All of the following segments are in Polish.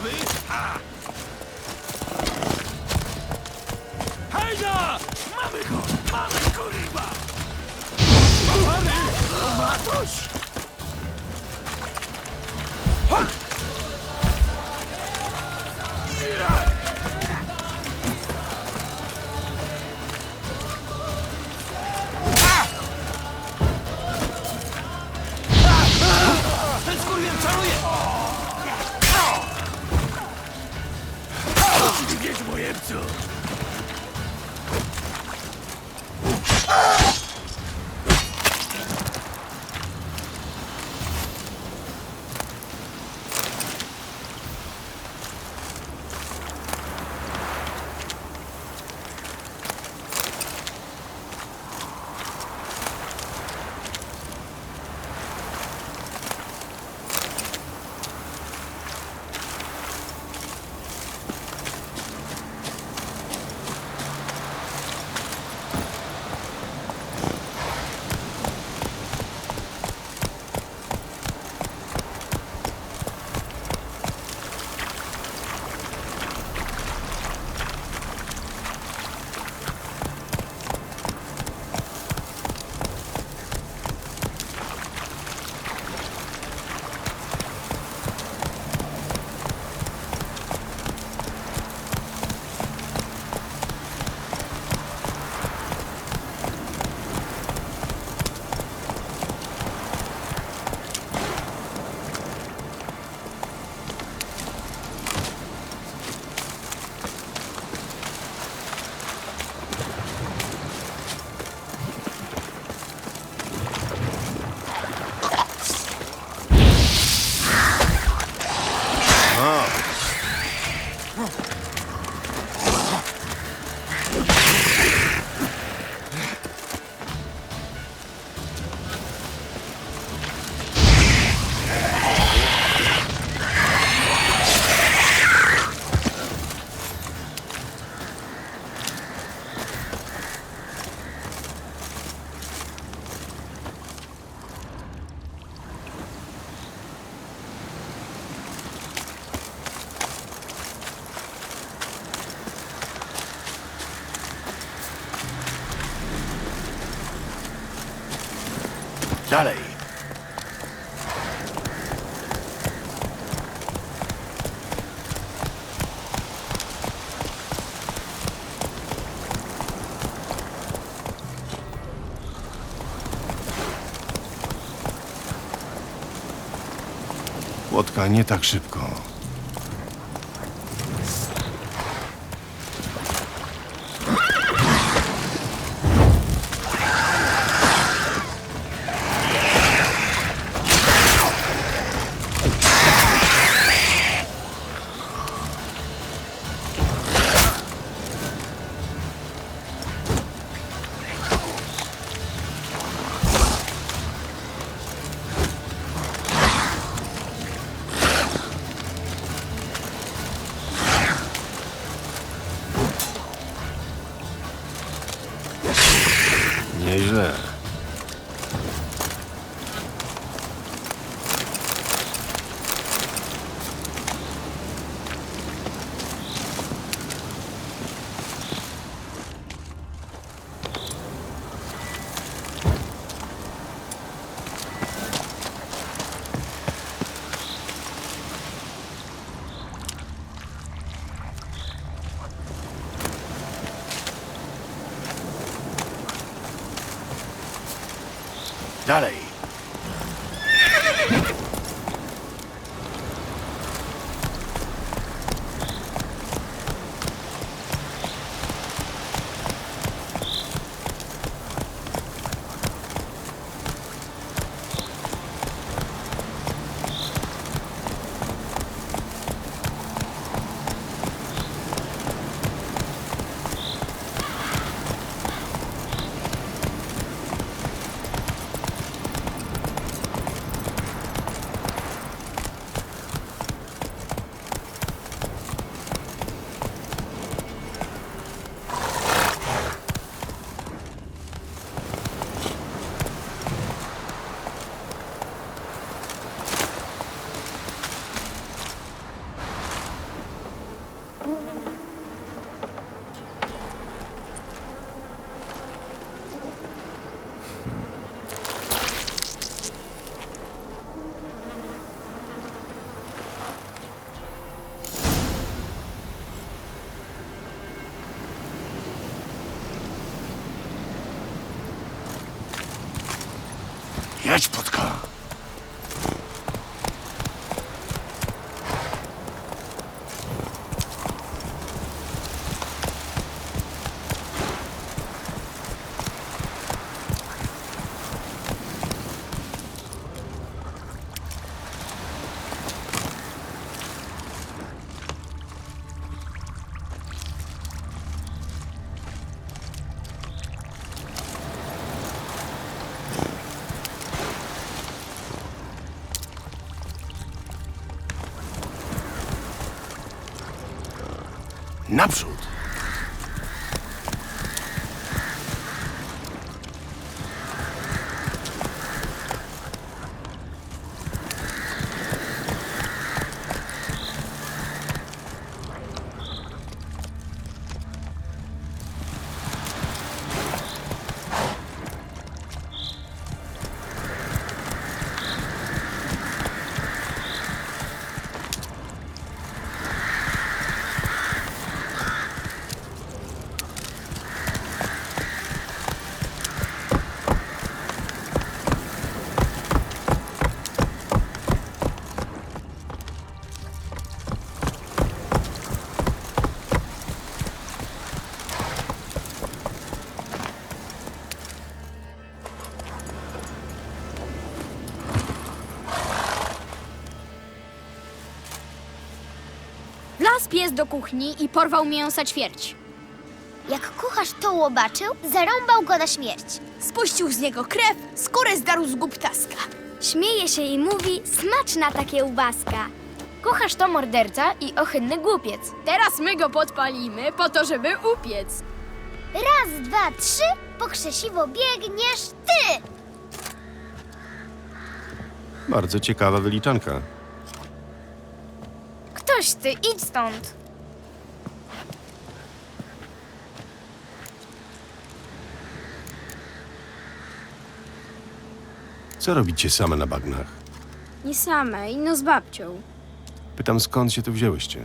wątroby? Ha! Hejda! Mamy go! Mamy kurwa! Mamy! Matoś! Ha! Ja! Nie tak szybko. 아니네. Naprzód. Wlazł pies do kuchni i porwał mięsa ćwierć. Jak kucharz to łobaczył, zarąbał go na śmierć. Spuścił z niego krew, skórę zdarł z gub ptaska. Śmieje się i mówi, smaczna ta kiełbaska. Kucharz to morderca i ohydny głupiec. Teraz my go podpalimy po to, żeby upiec. Raz, dwa, trzy, po krzesiwo biegniesz ty! Bardzo ciekawa wyliczanka. Ktoś ty, idź stąd. Co robicie same na bagnach? Nie same, ino z babcią. Pytam, skąd się tu wzięłyście?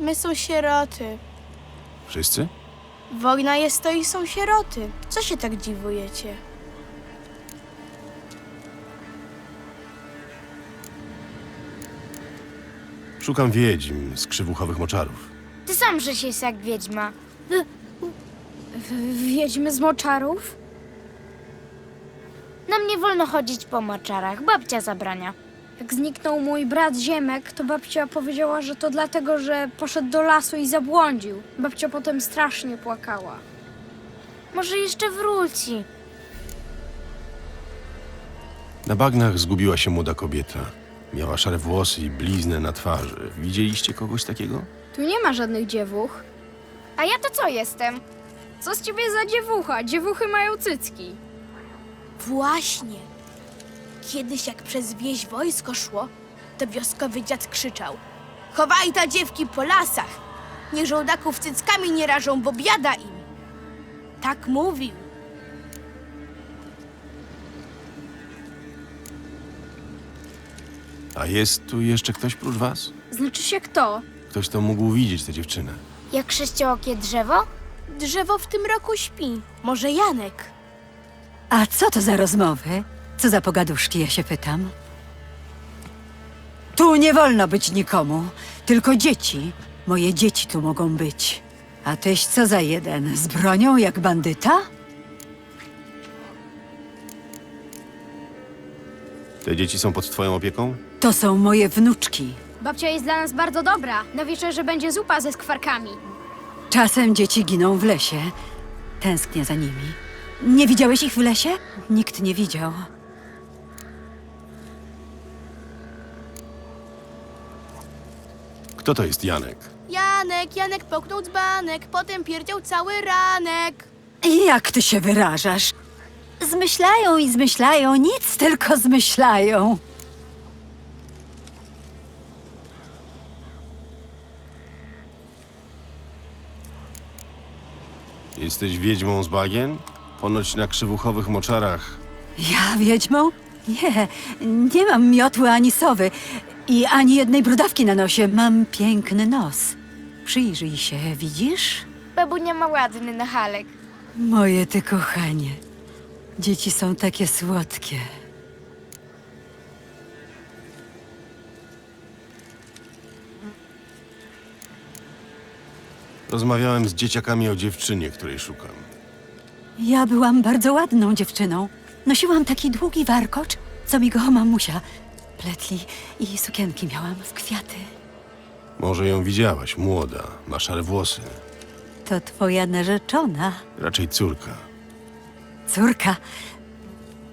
My są sieroty. Wszyscy? Wojna jest to i są sieroty. Co się tak dziwujecie? Szukam wiedźm z krzywuchowych moczarów. Ty sam żeś jest jak wiedźma. Wiedźmy z moczarów? Nam nie wolno chodzić po moczarach, babcia zabrania. Jak zniknął mój brat Ziemek, to babcia powiedziała, że to dlatego, że poszedł do lasu i zabłądził. Babcia potem strasznie płakała. Może jeszcze wróci. Na bagnach zgubiła się młoda kobieta. Miała szare włosy i bliznę na twarzy. Widzieliście kogoś takiego? Tu nie ma żadnych dziewuch. A ja to co jestem? Co z ciebie za dziewucha? Dziewuchy mają cycki. Właśnie. Kiedyś jak przez wieś wojsko szło, to wioskowy dziad krzyczał. Chowaj ta dziewki po lasach. Niech żołdaków cyckami nie rażą, bo biada im. Tak mówił. A jest tu jeszcze ktoś prócz was? Znaczy się kto? Ktoś, kto mógł widzieć tę dziewczynę. Jak sześciookie drzewo? Drzewo w tym roku śpi. Może Janek? A co to za rozmowy? Co za pogaduszki, ja się pytam. Tu nie wolno być nikomu, tylko dzieci. Moje dzieci tu mogą być. A tyś co za jeden? Z bronią jak bandyta? Te dzieci są pod twoją opieką? To są moje wnuczki. Babcia jest dla nas bardzo dobra. Na wieczorze będzie zupa ze skwarkami. Czasem dzieci giną w lesie. Tęsknię za nimi. Nie widziałeś ich w lesie? Nikt nie widział. Kto to jest Janek? Janek, Janek poknął dzbanek, potem pierdział cały ranek. Jak ty się wyrażasz? Zmyślają i zmyślają, nic tylko zmyślają. Jesteś wiedźmą z bagien? Ponoć na krzywuchowych moczarach. Ja wiedźmą? Nie, nie mam miotły ani sowy i ani jednej brudawki na nosie. Mam piękny nos. Przyjrzyj się, widzisz? Babunia ma ładny nachalek. Moje ty kochanie. Dzieci są takie słodkie. Rozmawiałem z dzieciakami o dziewczynie, której szukam. Ja byłam bardzo ładną dziewczyną. Nosiłam taki długi warkocz, co mi go mamusia pletli i sukienki miałam w kwiaty. Może ją widziałaś, młoda, ma szare włosy. To twoja narzeczona. Raczej córka córka.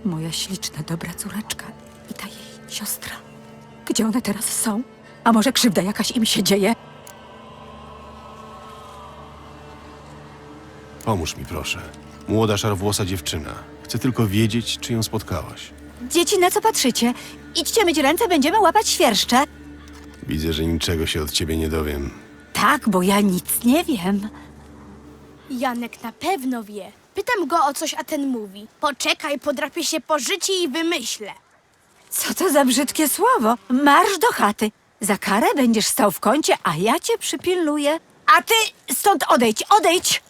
Moja śliczna, dobra córeczka i ta jej siostra. Gdzie one teraz są? A może krzywda jakaś im się dzieje? Pomóż mi, proszę. Młoda, szarowłosa dziewczyna. Chcę tylko wiedzieć, czy ją spotkałaś. Dzieci, na co patrzycie? Idźcie myć ręce, będziemy łapać świerszcze. Widzę, że niczego się od ciebie nie dowiem. Tak, bo ja nic nie wiem. Janek na pewno wie. Pytam go o coś, a ten mówi. Poczekaj, podrapię się po życiu i wymyślę. Co to za brzydkie słowo? Marsz do chaty. Za karę będziesz stał w kącie, a ja cię przypilnuję. A ty stąd odejdź, odejdź!